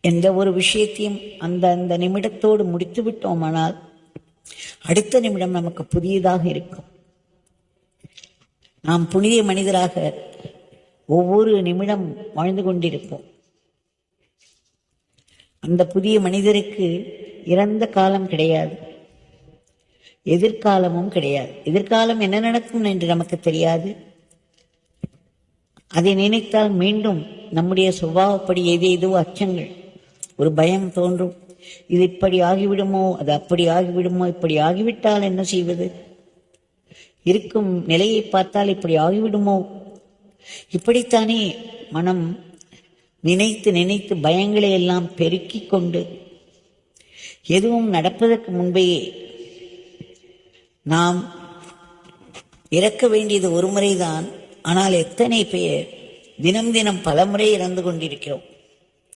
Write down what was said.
எந்த ஒரு விஷயத்தையும் அந்த அந்த நிமிடத்தோடு முடித்து விட்டோமானால் அடுத்த நிமிடம் நமக்கு புதியதாக இருக்கும். நாம் புனித மனிதராக ஒவ்வொரு நிமிடம் வாழ்ந்து கொண்டிருப்போம். அந்த புதிய மனிதருக்கு இறந்த காலம் கிடையாது. எதிர்காலமும் கிடையாது. எதிர்காலம் என்ன நடக்கும் என்று நமக்கு தெரியாது. அதை நினைத்தால் மீண்டும் நம்முடைய சுபாவப்படி ஏதேதோ அச்சங்கள் ஒரு பயம் தோன்றும். இது இப்படி ஆகிவிடுமோ? அது அப்படி ஆகிவிடுமோ? இப்படி ஆகிவிட்டால் என்ன செய்வது? இருக்கும் நிலையை பார்த்தால் இப்படி ஆகிவிடுமோ? இப்படித்தானே மனம் நினைத்து நினைத்து பயங்களை எல்லாம் பெருக்கிக் கொண்டு எதுவும் நடப்பதற்கு முன்பே நாம் இறக்க வேண்டியது ஒரு முறைதான். ஆனால் எத்தனை பேர் தினம் தினம் பல முறை இறந்து கொண்டிருக்கிறோம்.